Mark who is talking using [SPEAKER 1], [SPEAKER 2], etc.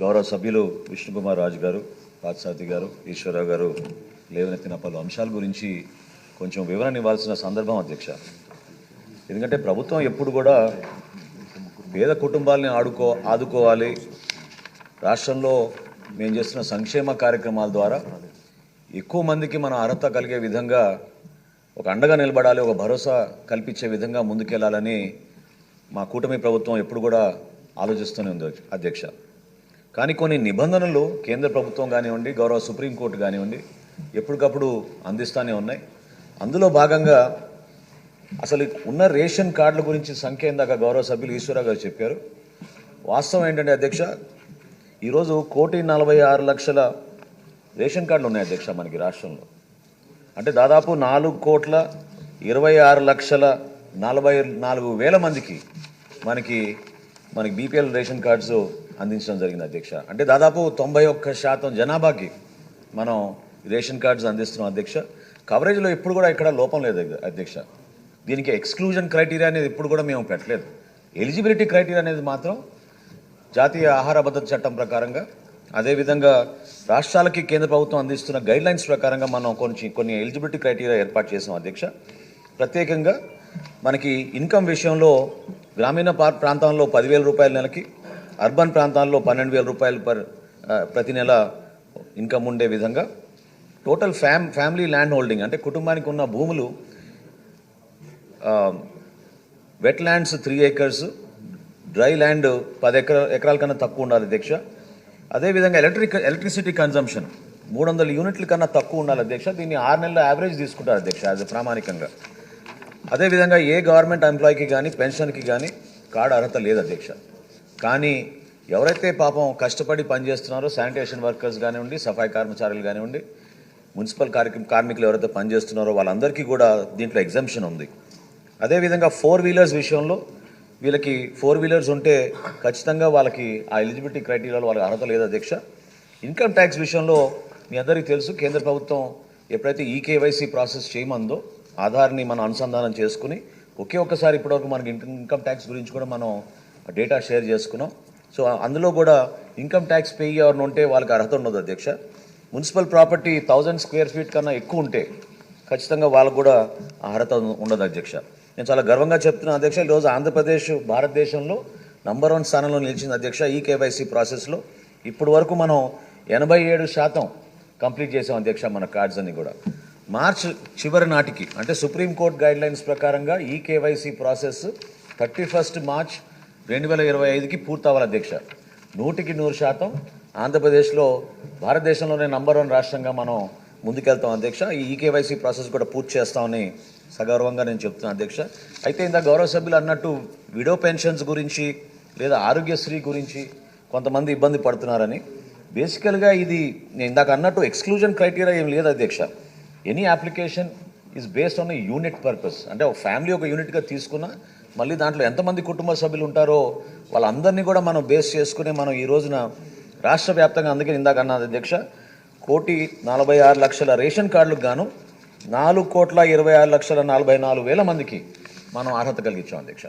[SPEAKER 1] గౌరవ సభ్యులు విష్ణుకుమార్ రాజు గారు పాత్సాతి గారు ఈశ్వరరావు గారు లేవనెత్తిన పలు అంశాల గురించి కొంచెం వివరణ ఇవ్వాల్సిన సందర్భం అధ్యక్ష. ఎందుకంటే ప్రభుత్వం ఎప్పుడు కూడా పేద కుటుంబాలని ఆడుకో ఆదుకోవాలి. రాష్ట్రంలో మేము చేస్తున్న సంక్షేమ కార్యక్రమాల ద్వారా ఎక్కువ మందికి మన అర్హత కలిగే విధంగా ఒక అండగా నిలబడాలి ఒక భరోసా కల్పించే విధంగా ముందుకెళ్ళాలని మా కూటమి ప్రభుత్వం ఎప్పుడు కూడా ఆలోచిస్తూనే ఉంది అధ్యక్ష. కానీ కొన్ని నిబంధనలు కేంద్ర ప్రభుత్వం కానివ్వండి గౌరవ సుప్రీంకోర్టు కానివ్వండి ఎప్పటికప్పుడు అందిస్తూనే ఉన్నాయి. అందులో భాగంగా అసలు ఉన్న రేషన్ కార్డుల గురించి సంఖ్య ఇందాక గౌరవ సభ్యులు ఈశ్వరరావు గారు చెప్పారు. వాస్తవం ఏంటంటే అధ్యక్ష ఈరోజు కోటి నలభై ఆరు లక్షల రేషన్ కార్డులు ఉన్నాయి అధ్యక్ష మనకి రాష్ట్రంలో. అంటే దాదాపు నాలుగు కోట్ల ఇరవై ఆరు లక్షల నలభై నాలుగు వేల మందికి మనకి మనకి బీపీఎల్ రేషన్ కార్డ్స్ అందించడం జరిగింది అధ్యక్ష. అంటే దాదాపు తొంభై ఒక్క శాతం జనాభాకి మనం రేషన్ కార్డ్స్ అందిస్తున్నాం అధ్యక్ష. కవరేజ్లో ఎప్పుడు కూడా ఇక్కడ లోపం లేదు అధ్యక్ష. దీనికి ఎక్స్క్లూజన్ క్రైటీరియా అనేది ఎప్పుడు కూడా మేము పెట్టలేదు. ఎలిజిబిలిటీ క్రైటీరియా అనేది మాత్రం జాతీయ ఆహార భద్రత చట్టం ప్రకారంగా అదేవిధంగా రాష్ట్రాలకి కేంద్ర ప్రభుత్వం అందిస్తున్న గైడ్ లైన్స్ ప్రకారంగా మనం కొంచెం కొన్ని ఎలిజిబిలిటీ క్రైటీరియా ఏర్పాటు చేసాం అధ్యక్ష. ప్రత్యేకంగా మనకి ఇన్కమ్ విషయంలో గ్రామీణ ప్రాంతంలో పదివేల రూపాయల నెలకి అర్బన్ ప్రాంతాల్లో పన్నెండు వేల రూపాయలు పర్ ప్రతి నెల ఇన్కమ్ ఉండే విధంగా టోటల్ ఫ్యామ్ ఫ్యామిలీ ల్యాండ్ హోల్డింగ్ అంటే కుటుంబానికి ఉన్న భూములు wet lands three acres dry land పది ఎకర ఎకరాల కన్నా తక్కువ ఉండాలి అధ్యక్ష అదేవిధంగా ఎలక్ట్రిక్ ఎలక్ట్రిసిటీ కన్జంప్షన్ మూడు వందల యూనిట్ల కన్నా తక్కువ ఉండాలి అధ్యక్ష దీన్ని ఆరు నెలల యావరేజ్ తీసుకుంటారు అధ్యక్ష యాజ్ ప్రామాణికంగా. అదేవిధంగా ఏ గవర్నమెంట్ ఎంప్లాయీకి కానీ పెన్షన్కి కానీ కార్డు అర్హత లేదు అధ్యక్ష కానీ ఎవరైతే పాపం కష్టపడి పనిచేస్తున్నారో శానిటేషన్ వర్కర్స్ కానివ్వండి సఫాయి కర్మచారులు కానివ్వండి మున్సిపల్ కార్య కార్మికులు ఎవరైతే పనిచేస్తున్నారో వాళ్ళందరికీ కూడా దీంట్లో ఎగ్జంప్షన్ ఉంది. అదేవిధంగా ఫోర్ వీలర్స్ విషయంలో వీళ్ళకి ఫోర్ వీలర్స్ ఉంటే ఖచ్చితంగా వాళ్ళకి ఆ ఎలిజిబిలిటీ క్రైటీరియాలో వాళ్ళకి అర్హత లేదు అధ్యక్ష. ఇన్కమ్ ట్యాక్స్ విషయంలో మీ అందరికీ తెలుసు కేంద్ర ప్రభుత్వం ఎప్పుడైతే ఈ కేవైసీ ప్రాసెస్ చేయమందో ఆధార్ని మనం అనుసంధానం చేసుకుని ఒకే ఒక్కసారి ఇప్పటివరకు మనకి ఇన్కమ్ ట్యాక్స్ గురించి కూడా మనం డేటా షేర్ చేసుకున్నాం. సో అందులో కూడా ఇన్కమ్ ట్యాక్స్ పే ఎవరిని ఉంటే వాళ్ళకి అర్హత ఉండదు అధ్యక్ష. Municipal property thousand square feet కన్నా ఎక్కువ ఉంటే ఖచ్చితంగా వాళ్ళకు కూడా అర్హత ఉండదు అధ్యక్ష. నేను చాలా గర్వంగా చెప్తున్నాను అధ్యక్ష ఈరోజు ఆంధ్రప్రదేశ్ భారతదేశంలో నంబర్ వన్ స్థానంలో నిలిచింది అధ్యక్ష ఈ కేవైసీ ప్రాసెస్లో. ఇప్పటి వరకు మనం ఎనభై ఏడు శాతం కంప్లీట్ చేసాం అధ్యక్ష మన కార్డ్స్ అన్ని కూడా. మార్చ్ చివరి నాటికి అంటే సుప్రీంకోర్టు గైడ్ లైన్స్ ప్రకారంగా ఈ KYC process thirty first March రెండు వేల ఇరవై ఐదుకి పూర్తవ్వాలి అధ్యక్ష. నూటికి నూరు శాతం ఆంధ్రప్రదేశ్లో భారతదేశంలోనే నంబర్ వన్ రాష్ట్రంగా మనం ముందుకెళ్తాం అధ్యక్ష. ఈ ఈకేవైసీ ప్రాసెస్ కూడా పూర్తి చేస్తామని సగౌరవంగా నేను చెప్తున్నాను అధ్యక్ష. అయితే ఇంత గౌరవ సభ్యులు అన్నట్టు విడో పెన్షన్స్ గురించి లేదా ఆరోగ్యశ్రీ గురించి కొంతమంది ఇబ్బంది పడుతున్నారని. బేసికల్గా ఇది నేను ఇందాక అన్నట్టు ఎక్స్క్లూజన్ క్రైటీరియా ఏం లేదు అధ్యక్ష. Any application is based on unit purpose అంటే ఒక ఫ్యామిలీ ఒక యూనిట్గా తీసుకున్నా మళ్ళీ దాంట్లో ఎంతమంది కుటుంబ సభ్యులు ఉంటారో వాళ్ళందరినీ కూడా మనం బేస్ చేసుకుని మనం ఈ రోజున రాష్ట్ర వ్యాప్తంగా అందుకే ఇందాక అన్నది అధ్యక్ష కోటి నలభై ఆరు లక్షల రేషన్ కార్డులకు గాను నాలుగు కోట్ల ఇరవై ఆరు లక్షల నలభై నాలుగు వేల మందికి మనం అర్హత కలిగించాం అధ్యక్ష.